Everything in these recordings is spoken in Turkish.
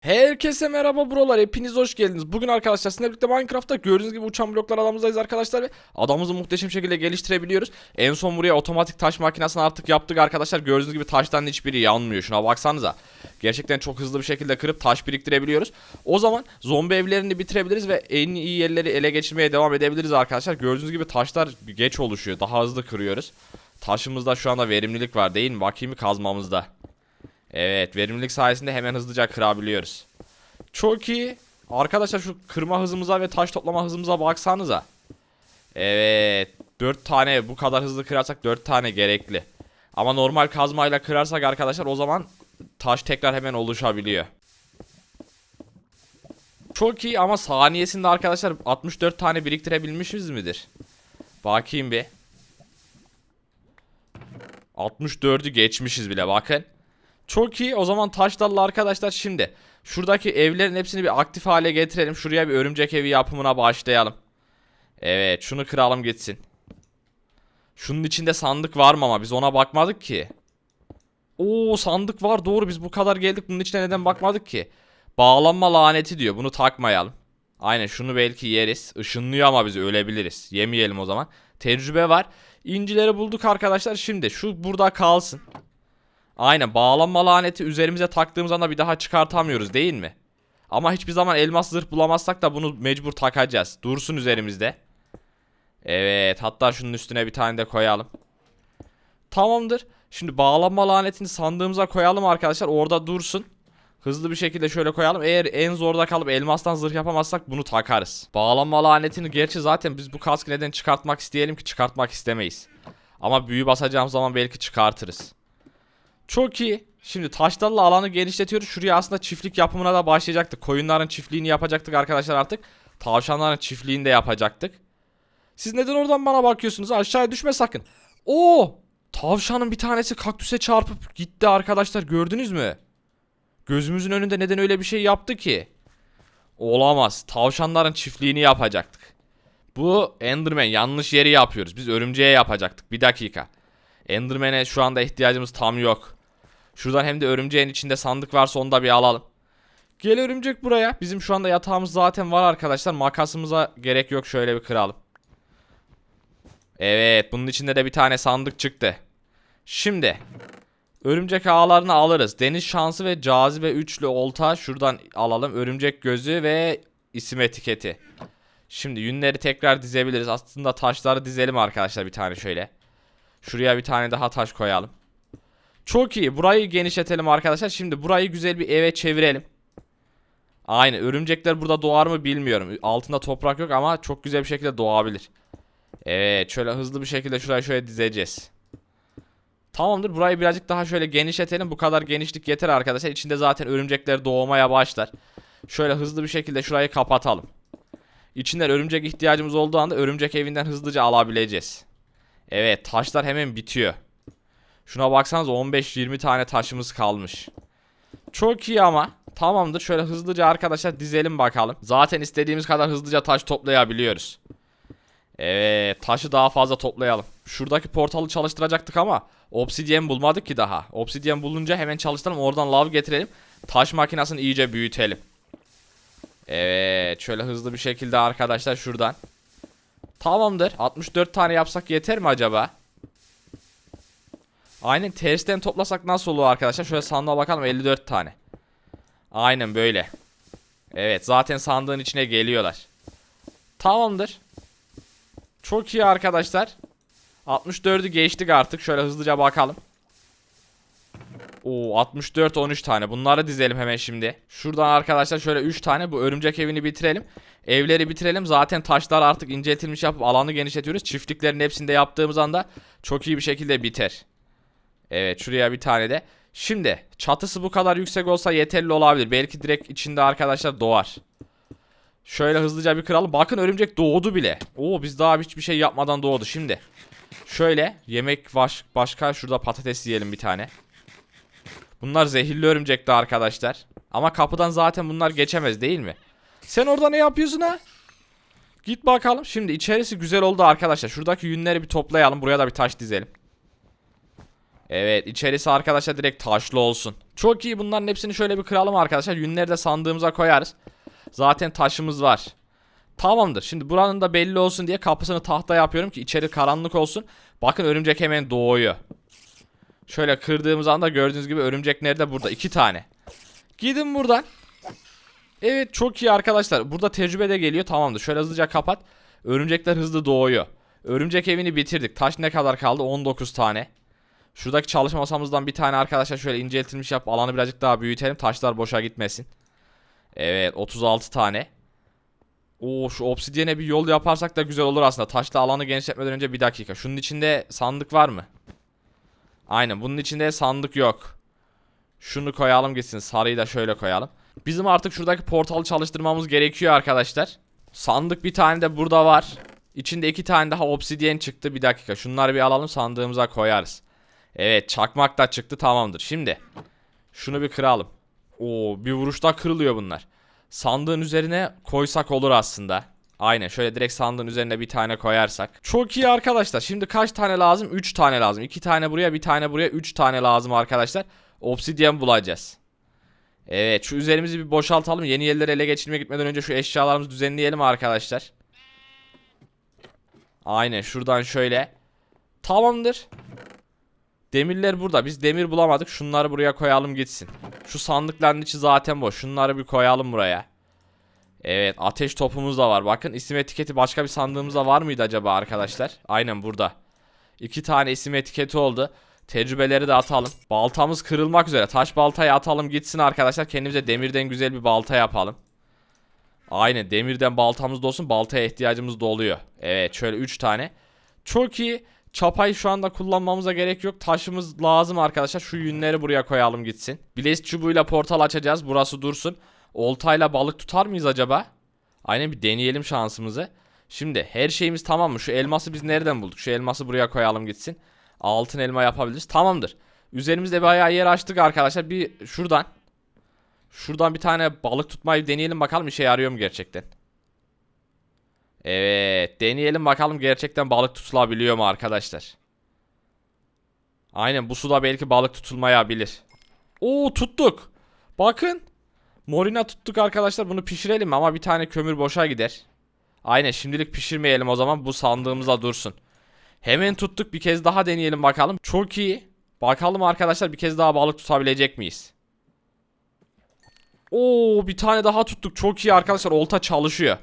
Herkese merhaba buralar hepiniz hoş geldiniz. Bugün arkadaşlar sizinle birlikte Minecraft'ta gördüğünüz gibi uçan bloklar adamızdayız arkadaşlar ve adamımızı muhteşem şekilde geliştirebiliyoruz. En son buraya otomatik taş makinesini artık yaptık arkadaşlar. Gördüğünüz gibi taştan hiçbiri yanmıyor. Şuna baksanıza. Gerçekten çok hızlı bir şekilde kırıp taş biriktirebiliyoruz. O zaman zombi evlerini bitirebiliriz ve en iyi yerleri ele geçirmeye devam edebiliriz arkadaşlar. Gördüğünüz gibi taşlar geç oluşuyor. Daha hızlı kırıyoruz. Taşımızda şu anda verimlilik var değil mi? Bakayım kazmamızda. Evet verimlilik sayesinde hemen hızlıca kırabiliyoruz. Çok iyi. Arkadaşlar şu kırma hızımıza ve taş toplama hızımıza baksanıza. Evet. 4 tane bu kadar hızlı kırarsak 4 tane gerekli. Ama normal kazmayla kırarsak arkadaşlar o zaman taş tekrar hemen oluşabiliyor. Çok iyi ama saniyesinde arkadaşlar 64 tane biriktirebilmişiz midir? Bakayım bir. 64'ü geçmişiz bile bakın. Çok iyi. O zaman taşlarla arkadaşlar şimdi şuradaki evlerin hepsini bir aktif hale getirelim. Şuraya bir örümcek evi yapımına başlayalım. Evet, şunu kıralım gitsin. Şunun içinde sandık var mı ama biz ona bakmadık ki. Oo sandık var doğru biz bu kadar geldik bunun içine neden bakmadık ki? Bağlanma laneti diyor bunu takmayalım. Aynen şunu belki yeriz. Işınlıyor ama biz ölebiliriz. Yemeyelim o zaman. Tecrübe var. İncileri bulduk arkadaşlar. Şimdi şu burada kalsın. Aynen bağlanma laneti üzerimize taktığımız anda bir daha çıkartamıyoruz değil mi? Ama hiçbir zaman elmas zırh bulamazsak da bunu mecbur takacağız. Dursun üzerimizde. Evet hatta şunun üstüne bir tane de koyalım. Tamamdır. Şimdi bağlanma lanetini sandığımıza koyalım arkadaşlar. Orada dursun. Hızlı bir şekilde şöyle koyalım. Eğer en zorda kalıp elmastan zırh yapamazsak bunu takarız. Bağlanma lanetini gerçi zaten biz bu kaskı neden çıkartmak isteyelim ki çıkartmak istemeyiz. Ama büyü basacağımız zaman belki çıkartırız. Çok iyi. Şimdi taşlarla alanı genişletiyoruz. Şuraya aslında çiftlik yapımına da başlayacaktık. Koyunların çiftliğini yapacaktık arkadaşlar artık. Tavşanların çiftliğini de yapacaktık. Siz neden oradan bana bakıyorsunuz? Aşağıya düşme sakın. Oo! Tavşanın bir tanesi kaktüse çarpıp gitti arkadaşlar. Gördünüz mü? Gözümüzün önünde neden öyle bir şey yaptı ki? Olamaz. Tavşanların çiftliğini yapacaktık. Bu Enderman yanlış yeri yapıyoruz. Biz örümceğe yapacaktık. Bir dakika. Enderman'e şu anda ihtiyacımız tam yok. Şuradan hem de örümceğin içinde sandık varsa onu da bir alalım. Gel örümcek buraya. Bizim şu anda yatağımız zaten var arkadaşlar. Makasımıza gerek yok. Şöyle bir kıralım. Evet bunun içinde de bir tane sandık çıktı. Şimdi örümcek ağlarını alırız. Deniz şansı ve cazibe üçlü olta şuradan alalım. Örümcek gözü ve isim etiketi. Şimdi yünleri tekrar dizebiliriz. Aslında taşları dizelim arkadaşlar bir tane şöyle. Şuraya bir tane daha taş koyalım. Çok iyi. Burayı genişletelim arkadaşlar. Şimdi burayı güzel bir eve çevirelim. Aynı. Örümcekler burada doğar mı bilmiyorum. Altında toprak yok ama çok güzel bir şekilde doğabilir. Evet. Şöyle hızlı bir şekilde şurayı şöyle dizeceğiz. Tamamdır. Burayı birazcık daha şöyle genişletelim. Bu kadar genişlik yeter arkadaşlar. İçinde zaten örümcekler doğmaya başlar. Şöyle hızlı bir şekilde şurayı kapatalım. İçinden örümcek ihtiyacımız olduğu anda örümcek evinden hızlıca alabileceğiz. Evet taşlar hemen bitiyor. Şuna baksanız 15-20 tane taşımız kalmış. Çok iyi ama. Tamamdır şöyle hızlıca arkadaşlar dizelim bakalım. Zaten istediğimiz kadar hızlıca taş toplayabiliyoruz. Evet taşı daha fazla toplayalım. Şuradaki portalı çalıştıracaktık ama obsidyen bulmadık ki daha. Obsidyen bulunca hemen çalıştıralım oradan lav getirelim. Taş makinesini iyice büyütelim. Evet şöyle hızlı bir şekilde arkadaşlar şuradan. Tamamdır. 64 tane yapsak yeter mi acaba? Aynen tersten toplasak nasıl olur arkadaşlar? Şöyle sandığa bakalım 54 tane. Aynen böyle. Evet zaten sandığın içine geliyorlar. Tamamdır. Çok iyi arkadaşlar. 64'ü geçtik artık. Şöyle hızlıca bakalım. Oo 64 13 tane. Bunları dizelim hemen şimdi. Şuradan arkadaşlar şöyle 3 tane bu örümcek evini bitirelim. Evleri bitirelim. Zaten taşlar artık inceltilmiş yapıp alanı genişletiyoruz. Çiftliklerin hepsinde yaptığımız anda çok iyi bir şekilde biter. Evet şuraya bir tane de. Şimdi çatısı bu kadar yüksek olsa yeterli olabilir. Belki direkt içinde arkadaşlar doğar. Şöyle hızlıca bir kıralım. Bakın örümcek doğdu bile. Oo biz daha hiçbir şey yapmadan doğdu. Şimdi şöyle yemek baş, başka şurada patates yiyelim bir tane. Bunlar zehirli örümcekti arkadaşlar. Ama kapıdan zaten bunlar geçemez değil mi? Sen orada ne yapıyorsun ha? Git bakalım. Şimdi içerisi güzel oldu arkadaşlar. Şuradaki yünleri bir toplayalım. Buraya da bir taş dizelim. Evet içerisi arkadaşlar direkt taşlı olsun. Çok iyi bunların hepsini şöyle bir kıralım arkadaşlar. Yünleri de sandığımıza koyarız. Zaten taşımız var. Tamamdır. Şimdi buranın da belli olsun diye kapısını tahta yapıyorum ki içeri karanlık olsun. Bakın örümcek hemen doğuyor. Şöyle kırdığımız anda gördüğünüz gibi örümcek nerede? Burada. iki tane. Gidin buradan. Evet çok iyi arkadaşlar. Burada tecrübe de geliyor. Tamamdır. Şöyle hızlıca kapat. Örümcekler hızlı doğuyor. Örümcek evini bitirdik. Taş ne kadar kaldı? 19 tane. Şuradaki çalışma masamızdan bir tane arkadaşlar şöyle inceltilmiş yap. Alanı birazcık daha büyütelim. Taşlar boşa gitmesin. Evet 36 tane. Oo şu obsidiyene bir yol yaparsak da güzel olur aslında. Taşla alanı genişletmeden önce bir dakika. Şunun içinde sandık var mı? Aynen bunun içinde sandık yok. Şunu koyalım gitsin. Sarıyı da şöyle koyalım. Bizim artık şuradaki portalı çalıştırmamız gerekiyor arkadaşlar. Sandık bir tane de burada var. İçinde iki tane daha obsidyen çıktı. Bir dakika şunları bir alalım sandığımıza koyarız. Evet çakmak da çıktı tamamdır. Şimdi şunu bir kıralım. Oo bir vuruşta kırılıyor bunlar. Sandığın üzerine koysak olur aslında. Aynen şöyle direkt sandığın üzerine bir tane koyarsak. Çok iyi arkadaşlar. Şimdi kaç tane lazım? 3 tane lazım. 2 tane buraya bir tane buraya 3 tane lazım arkadaşlar. Obsidyen bulacağız. Evet şu üzerimizi bir boşaltalım. Yeni yerleri ele geçirmeye gitmeden önce şu eşyalarımızı düzenleyelim arkadaşlar. Aynen şuradan şöyle. Tamamdır. Demirler burada. Biz demir bulamadık. Şunları buraya koyalım gitsin. Şu sandıkların içi zaten boş. Şunları bir koyalım buraya. Evet ateş topumuz da var. Bakın isim etiketi başka bir sandığımızda var mıydı acaba arkadaşlar? Aynen burada. İki tane isim etiketi oldu. Tecrübeleri de atalım. Baltamız kırılmak üzere. Taş baltayı atalım gitsin arkadaşlar. Kendimize demirden güzel bir balta yapalım. Aynen demirden baltamız da olsun. Baltaya ihtiyacımız da oluyor. Evet şöyle 3 tane. Çok iyi. Çapayı şu anda kullanmamıza gerek yok. Taşımız lazım arkadaşlar. Şu yünleri buraya koyalım gitsin. Blaze çubuğuyla portal açacağız. Burası dursun. Oltayla balık tutar mıyız acaba? Aynen bir deneyelim şansımızı. Şimdi her şeyimiz tamam mı? Şu elması biz nereden bulduk? Şu elması buraya koyalım gitsin. Altın elma yapabiliriz. Tamamdır. Üzerimizde bayağı yer açtık arkadaşlar. Bir şuradan. Şuradan bir tane balık tutmayı deneyelim bakalım işe yarıyor mu gerçekten. Evet deneyelim bakalım gerçekten balık tutulabiliyor mu arkadaşlar. Aynen bu suda belki balık tutulmayabilir. Oo tuttuk. Bakın. Morina tuttuk arkadaşlar bunu pişirelim ama bir tane kömür boşa gider. Aynen şimdilik pişirmeyelim o zaman bu sandığımızda dursun. Hemen tuttuk bir kez daha deneyelim bakalım. Çok iyi. Bakalım arkadaşlar bir kez daha balık tutabilecek miyiz? Oo bir tane daha tuttuk. Çok iyi arkadaşlar. Olta çalışıyor.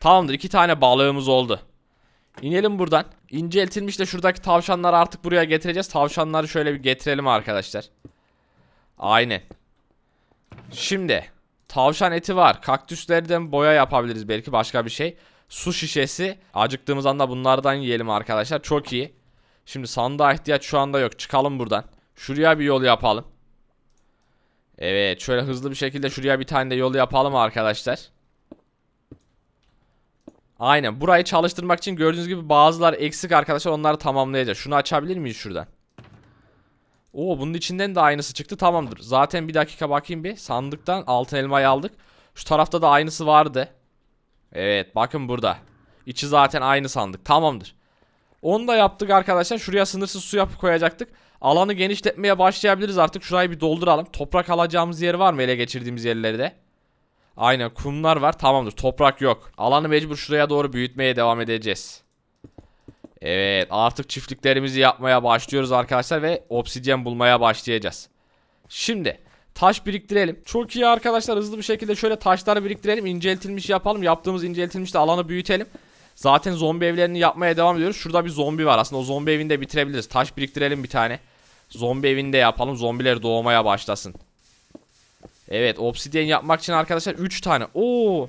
Tamamdır. iki tane balığımız oldu. İnelim buradan. İnceltilmiş de şuradaki tavşanları artık buraya getireceğiz. Tavşanları şöyle bir getirelim arkadaşlar. Aynen. Şimdi tavşan eti var. Kaktüslerden boya yapabiliriz belki başka bir şey. Su şişesi. Acıktığımız anda bunlardan yiyelim arkadaşlar. Çok iyi. Şimdi sandığa ihtiyaç şu anda yok. Çıkalım buradan. Şuraya bir yol yapalım. Evet şöyle hızlı bir şekilde şuraya bir tane de yol yapalım arkadaşlar. Aynen burayı çalıştırmak için gördüğünüz gibi bazılar eksik arkadaşlar onları tamamlayacağız. Şunu açabilir miyiz şuradan? Oo bunun içinden de aynısı çıktı tamamdır. Zaten bir dakika bakayım bir sandıktan altın elmayı aldık. Şu tarafta da aynısı vardı. Evet bakın burada. İçi zaten aynı sandık tamamdır. Onu da yaptık arkadaşlar. Şuraya sınırsız su yapıp koyacaktık. Alanı genişletmeye başlayabiliriz artık. Şurayı bir dolduralım. Toprak alacağımız yer var mı ele geçirdiğimiz yerlerde? Aynen kumlar var. Tamamdır. Toprak yok. Alanı mecbur şuraya doğru büyütmeye devam edeceğiz. Evet artık çiftliklerimizi yapmaya başlıyoruz arkadaşlar ve obsidyen bulmaya başlayacağız. Şimdi taş biriktirelim. Çok iyi arkadaşlar hızlı bir şekilde şöyle taşları biriktirelim. İnceltilmiş yapalım. Yaptığımız inceltilmiş de alanı büyütelim. Zaten zombi evlerini yapmaya devam ediyoruz. Şurada bir zombi var aslında o zombi evini de bitirebiliriz. Taş biriktirelim bir tane. Zombi evini de yapalım. Zombiler doğmaya başlasın. Evet obsidyen yapmak için arkadaşlar 3 tane. Oo.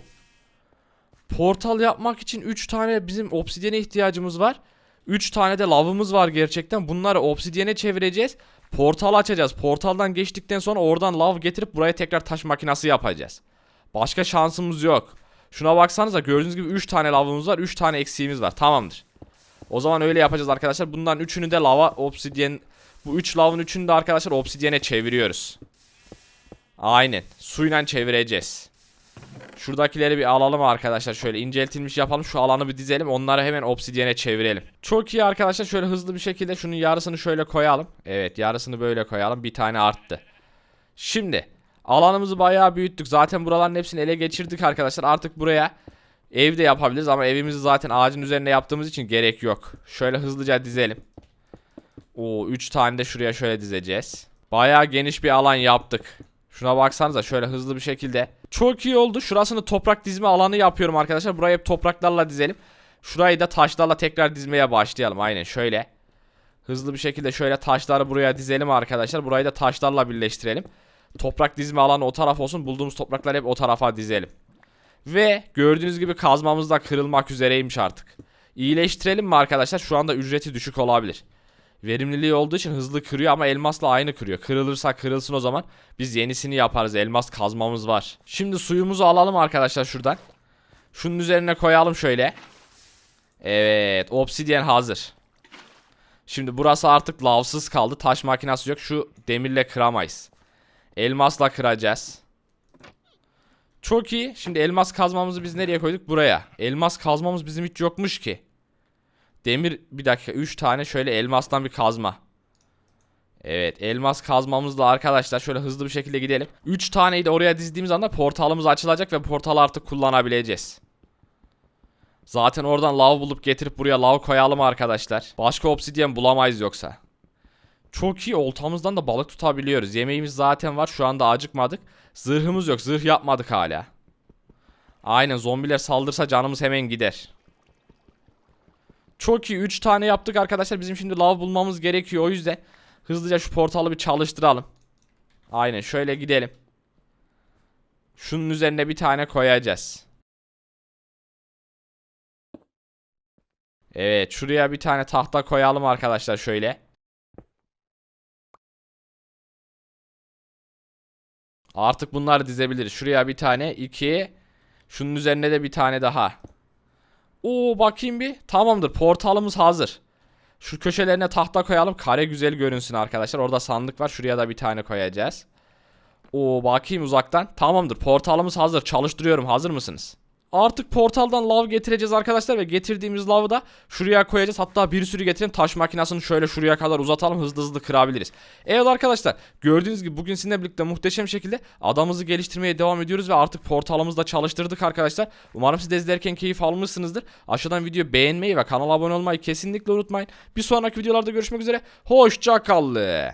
Portal yapmak için 3 tane bizim obsidyene ihtiyacımız var. 3 tane de lavımız var gerçekten. Bunları obsidyene çevireceğiz. Portal açacağız. Portaldan geçtikten sonra oradan lav getirip buraya tekrar taş makinesi yapacağız. Başka şansımız yok. Şuna baksanıza gördüğünüz gibi 3 tane lavımız var. 3 tane eksiğimiz var. Tamamdır. O zaman öyle yapacağız arkadaşlar. Bunların üçünü de lava obsidyen bu 3 lavın üçünü de arkadaşlar obsidyene çeviriyoruz. Aynen. Suyla çevireceğiz. Şuradakileri bir alalım arkadaşlar. Şöyle inceltilmiş yapalım. Şu alanı bir dizelim. Onları hemen obsidiyene çevirelim. Çok iyi arkadaşlar. Şöyle hızlı bir şekilde şunun yarısını şöyle koyalım. Evet yarısını böyle koyalım. Bir tane arttı. Şimdi alanımızı bayağı büyüttük. Zaten buraların hepsini ele geçirdik arkadaşlar. Artık buraya ev de yapabiliriz ama evimizi zaten ağacın üzerinde yaptığımız için gerek yok. Şöyle hızlıca dizelim. Oo 3 tane de şuraya şöyle dizeceğiz. Bayağı geniş bir alan yaptık. Şuna baksanıza şöyle hızlı bir şekilde. Çok iyi oldu. Şurasını toprak dizme alanı yapıyorum arkadaşlar. Burayı hep topraklarla dizelim. Şurayı da taşlarla tekrar dizmeye başlayalım. Aynen şöyle. Hızlı bir şekilde şöyle taşları buraya dizelim arkadaşlar. Burayı da taşlarla birleştirelim. Toprak dizme alanı o taraf olsun. Bulduğumuz toprakları hep o tarafa dizelim. Ve gördüğünüz gibi kazmamız da kırılmak üzereymiş artık. İyileştirelim mi arkadaşlar? Şu anda ücreti düşük olabilir. Verimliliği olduğu için hızlı kırıyor ama elmasla aynı kırıyor. Kırılırsa kırılsın o zaman. Biz yenisini yaparız. Elmas kazmamız var. Şimdi suyumuzu alalım arkadaşlar şuradan. Şunun üzerine koyalım şöyle. Evet. Obsidyen hazır. Şimdi burası artık lavsız kaldı. Taş makinesi yok. Şu demirle kıramayız. Elmasla kıracağız. Çok iyi. Şimdi elmas kazmamızı biz nereye koyduk? Buraya. Elmas kazmamız bizim hiç yokmuş ki. Demir bir dakika 3 tane şöyle elmastan bir kazma. Evet elmas kazmamızla arkadaşlar şöyle hızlı bir şekilde gidelim. 3 taneyi de oraya dizdiğimiz anda portalımız açılacak ve portalı artık kullanabileceğiz. Zaten oradan lav bulup getirip buraya lav koyalım arkadaşlar. Başka obsidyen bulamayız yoksa. Çok iyi oltamızdan da balık tutabiliyoruz. Yemeğimiz zaten var şu anda acıkmadık. Zırhımız yok zırh yapmadık hala. Aynen zombiler saldırsa canımız hemen gider. Çok iyi 3 tane yaptık arkadaşlar. Bizim şimdi lav bulmamız gerekiyor. O yüzden hızlıca şu portalı bir çalıştıralım. Aynen şöyle gidelim. Şunun üzerine bir tane koyacağız. Evet şuraya bir tane tahta koyalım arkadaşlar şöyle. Artık bunları dizebiliriz. Şuraya bir tane, iki. Şunun üzerine de bir tane daha. Oo bakayım bir. Tamamdır. Portalımız hazır. Şu köşelerine tahta koyalım. Kare güzel görünsün arkadaşlar. Orada sandık var. Şuraya da bir tane koyacağız. Oo bakayım uzaktan. Tamamdır. Portalımız hazır. Çalıştırıyorum. Hazır mısınız? Artık portaldan lav getireceğiz arkadaşlar ve getirdiğimiz lavı da şuraya koyacağız. Hatta bir sürü getirin taş makinesini şöyle şuraya kadar uzatalım hızlı hızlı kırabiliriz. Evet arkadaşlar gördüğünüz gibi bugün sizinle birlikte muhteşem şekilde adamımızı geliştirmeye devam ediyoruz ve artık portalımızı da çalıştırdık arkadaşlar. Umarım siz de izlerken keyif almışsınızdır. Aşağıdan videoyu beğenmeyi ve kanala abone olmayı kesinlikle unutmayın. Bir sonraki videolarda görüşmek üzere. Hoşçakalın.